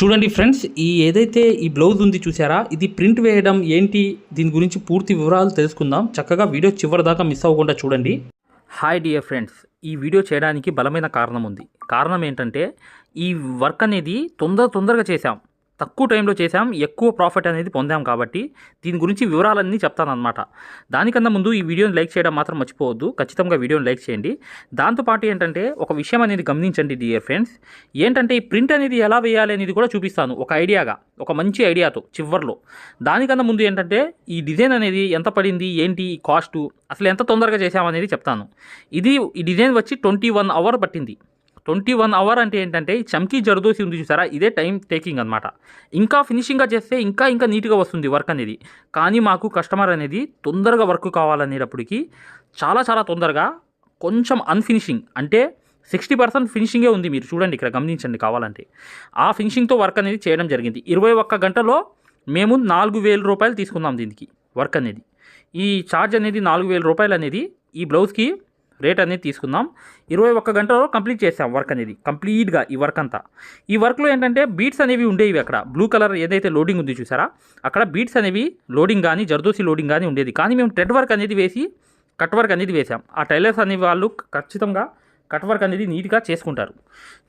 చూడండి ఫ్రెండ్స్ ఈ ఏదైతే ఈ బ్లౌజ్ ఉంది చూసారా ఇది ప్రింట్ వేయడం ఏంటి దీని గురించి పూర్తి వివరాలు తెలుసుకుందాం. చక్కగా వీడియో చివరి దాకా మిస్ అవ్వకుండా చూడండి. హాయ్ డియర్ ఫ్రెండ్స్ ఈ వీడియో చేయడానికి బలమైన కారణం ఉంది. కారణం ఏంటంటే ఈ వర్క్ అనేది తొందర తొందరగా చేశాం. తక్కువ టైంలో చేశాం ఎక్కువ ప్రాఫిట్ అనేది పొందాం కాబట్టి దీని గురించి వివరాలన్నీ చెప్తానన్నమాట. దానికన్నా ముందు ఈ వీడియోని లైక్ చేయడం మాత్రం మర్చిపోవద్దు. ఖచ్చితంగా వీడియోని లైక్ చేయండి. దాంతోపాటు ఏంటంటే ఒక విషయం అనేది గమనించండి డియర్ ఫ్రెండ్స్ ఏంటంటే ఈ ప్రింట్ అనేది ఎలా వేయాలి అనేది కూడా చూపిస్తాను ఒక ఐడియాగా ఒక మంచి ఐడియాతో చివర్లో. దానికన్నా ముందు ఏంటంటే ఈ డిజైన్ అనేది ఎంత పడింది ఏంటి కాస్టు అసలు ఎంత తొందరగా చేసామనేది చెప్తాను. ఇది ఈ డిజైన్ వచ్చి ట్వంటీ వన్ అవర్ పట్టింది. ట్వంటీ వన్ అవర్ అంటే ఏంటంటే ఈ చమ్కీ జరదోసి ఉంది చూసారా? ఇదే టైం టేకింగ్ అనమాట ఇంకా ఫినిషింగ్గా చేస్తే ఇంకా ఇంకా నీట్గా వస్తుంది వర్క్ అనేది. కానీ మాకు కస్టమర్ అనేది తొందరగా వర్క్ కావాలనేటప్పటికి చాలా చాలా తొందరగా కొంచెం అన్ఫినిషింగ్ అంటే సిక్స్టీ పర్సెంట్ ఫినిషింగే ఉంది మీరు చూడండి ఇక్కడ గమనించండి కావాలంటే. ఆ ఫినిషింగ్తో వర్క్ అనేది చేయడం జరిగింది. ఇరవై ఒక్క గంటలో మేము నాలుగు వేల రూపాయలు తీసుకున్నాం దీనికి వర్క్ అనేది. ఈ ఛార్జ్ అనేది నాలుగు వేల రూపాయలు అనేది ఈ బ్లౌజ్కి రేట్ అనేది తీసుకుందాం. ఇరవై ఒక్క గంటలో కంప్లీట్ చేసాం వర్క్ అనేది. కంప్లీట్గా ఈ వర్క్ అంతా. ఈ వర్క్లో ఏంటంటే బీట్స్ అనేవి ఉండేవి అక్కడ. బ్లూ కలర్ ఏదైతే లోడింగ్ ఉంది చూసారా? అక్కడ బీట్స్ అనేవి లోడింగ్ కానీ జర్దోసి లోడింగ్ కానీ ఉండేది. కానీ మేము టెడ్ వర్క్ అనేది వేసి కట్ వర్క్ అనేది వేసాం ఆ టైలర్స్ అనే వాళ్ళు ఖచ్చితంగా కట్ వర్క్ అనేది నీట్గా చేసుకుంటారు.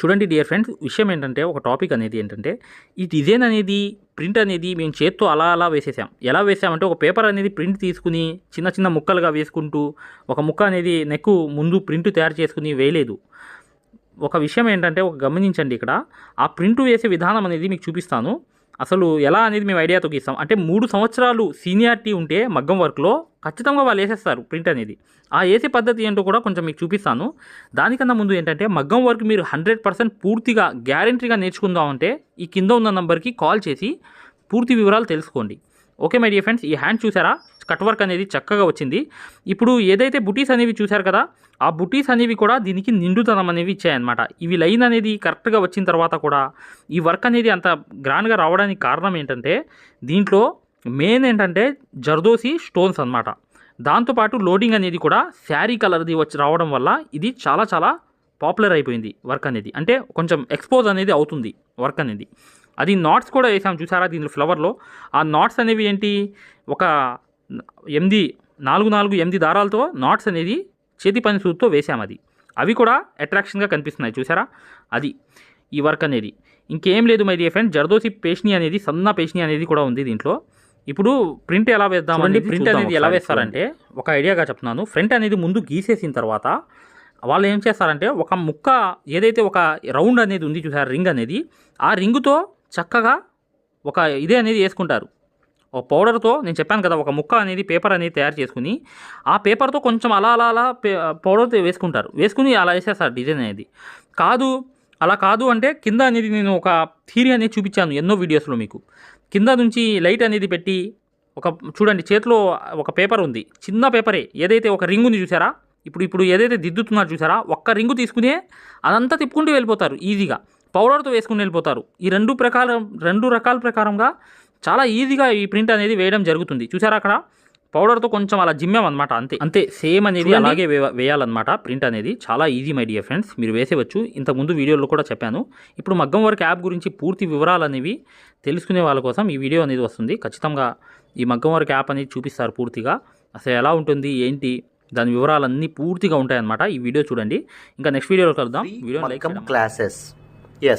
చూడండి డియర్ ఫ్రెండ్స్ విషయం ఏంటంటే ఒక టాపిక్ అనేది ఏంటంటే ఈ డిజైన్ అనేది ప్రింట్ అనేది మేము చేత్తో అలా అలా వేసేసాం. ఎలా వేసామంటే ఒక పేపర్ అనేది ప్రింట్ తీసుకుని చిన్న చిన్న ముక్కలుగా వేసుకుంటూ ఒక ముక్క అనేది నెక్కు ముందు ప్రింట్ తయారు చేసుకుని వేయలేదు. ఒక విషయం ఏంటంటే ఒక గమనించండి ఇక్కడ. ఆ ప్రింట్ వేసే విధానం అనేది మీకు చూపిస్తాను. అసలు ఎలా అనేది మేము ఐడియాతో గీస్తాం అంటే మూడు సంవత్సరాలు సీనియారిటీ ఉంటే మగ్గం వర్క్లో ఖచ్చితంగా వాళ్ళు వేసేస్తారు ప్రింట్ అనేది. ఆ వేసే పద్ధతి ఏంటో కూడా కొంచెం మీకు చూపిస్తాను. దానికన్నా ముందు ఏంటంటే మగ్గం వర్క్ మీరు హండ్రెడ్ పర్సెంట్ పూర్తిగా గ్యారంటీగా నేర్చుకుందామంటే ఈ కింద ఉన్న నంబర్కి కాల్ చేసి పూర్తి వివరాలు తెలుసుకోండి. ఓకే మై డియర్ ఫ్రెండ్స్ ఈ హ్యాండ్ చూసారా? కట్ వర్క్ అనేది చక్కగా వచ్చింది. ఇప్పుడు ఏదైతే బుటీస్ అనేవి చూశారు కదా ఆ బుటీస్ అనేవి కూడా దీనికి నిండుతనం అనేవి ఇచ్చాయన్నమాట. ఇవి లైన్ అనేది కరెక్ట్గా వచ్చిన తర్వాత కూడా ఈ వర్క్ అనేది అంత గ్రాండ్గా రావడానికి కారణం ఏంటంటే దీంట్లో మెయిన్ ఏంటంటే జర్దోసి స్టోన్స్ అన్నమాట. దాంతోపాటు లోడింగ్ అనేది కూడా శారీ కలర్ది వచ్చి రావడం వల్ల ఇది చాలా చాలా పాపులర్ అయిపోయింది వర్క్ అనేది. అంటే కొంచెం ఎక్స్పోజ్ అనేది అవుతుంది వర్క్ అనేది. అది నాట్స్ కూడా వేసాం చూసారా దీనిలో ఫ్లవర్లో? ఆ నాట్స్ అనేవి ఏంటి? ఒక ఎనిమిది నాలుగు నాలుగు ఎనిమిది దారాలతో నాట్స్ అనేది చేతి పని సూత్తో వేసాం అది. అవి కూడా అట్రాక్షన్గా కనిపిస్తున్నాయి చూసారా అది ఈ వర్క్ అనేది. ఇంకేం లేదు మై డియర్ ఫ్రెండ్ జర్దోసి పేష్ని అనేది సన్న పేష్ని అనేది కూడా ఉంది దీంట్లో. ఇప్పుడు ప్రింట్ ఎలా వేద్దాం చూడండి, ప్రింట్ అనేది ఎలా వేస్తారంటే ఒక ఐడియాగా చెప్తున్నాను. ఫ్రంట్ అనేది ముందు గీసేసిన తర్వాత వాళ్ళు ఏం చేస్తారంటే ఒక ముక్క ఏదైతే ఒక రౌండ్ అనేది ఉంది చూసారు రింగ్ అనేది ఆ రింగుతో చక్కగా ఒక ఇదే అనేది వేసుకుంటారు. ఒక పౌడర్తో నేను చెప్పాను కదా ఒక ముక్క అనేది పేపర్ అనేది తయారు చేసుకుని ఆ పేపర్తో కొంచెం అలా అలా అలా పే పౌడర్తో వేసుకుంటారు. వేసుకుని అలా వేసేస్తారు డిజైన్ అనేది. కాదు అలా కాదు అంటే కింద అనేది నేను ఒక థీరీ అనేది చూపించాను ఎన్నో వీడియోస్లో మీకు. కింద నుంచి లైట్ అనేది పెట్టి ఒక చూడండి చేతిలో ఒక పేపర్ ఉంది. చిన్న పేపరే. ఏదైతే ఒక రింగ్ ఉంది చూసారా? ఇప్పుడు ఇప్పుడు ఏదైతే దిద్దుతున్నారు చూసారా? ఒక్క రింగు తీసుకునే అదంతా తిప్పుకుంటూ వెళ్ళిపోతారు ఈజీగా. పౌడర్తో వేసుకుని వెళ్ళిపోతారు. ఈ రెండు ప్రకారం రెండు రకాల ప్రకారంగా చాలా ఈజీగా ఈ ప్రింట్ అనేది వేయడం జరుగుతుంది. చూసారా అక్కడ? పౌడర్తో కొంచెం అలా జిమ్మాం అనమాట అంతే. అంతే సేమ్ అనేది. అలాగే వే- వేయాలన్నమాట ప్రింట్ అనేది. చాలా ఈజీ మై డియర్ ఫ్రెండ్స్ మీరు వేసేవచ్చు. ఇంతకుముందు వీడియోలో కూడా చెప్పాను. ఇప్పుడు మగ్గం వర్క్ యాప్ గురించి పూర్తి వివరాలు అనేవి తెలుసుకునే వాళ్ళ కోసం ఈ వీడియో అనేది వస్తుంది. ఖచ్చితంగా ఈ మగ్గం వర్క్ యాప్ అనేది చూపిస్తారు పూర్తిగా. అసలు ఎలా ఉంటుంది? ఏంటి? దాని వివరాలన్నీ పూర్తిగా ఉంటాయన్నమాట. ఈ వీడియో చూడండి. ఇంకా నెక్స్ట్ వీడియోలో కలుద్దాం. Video like classes. Yes,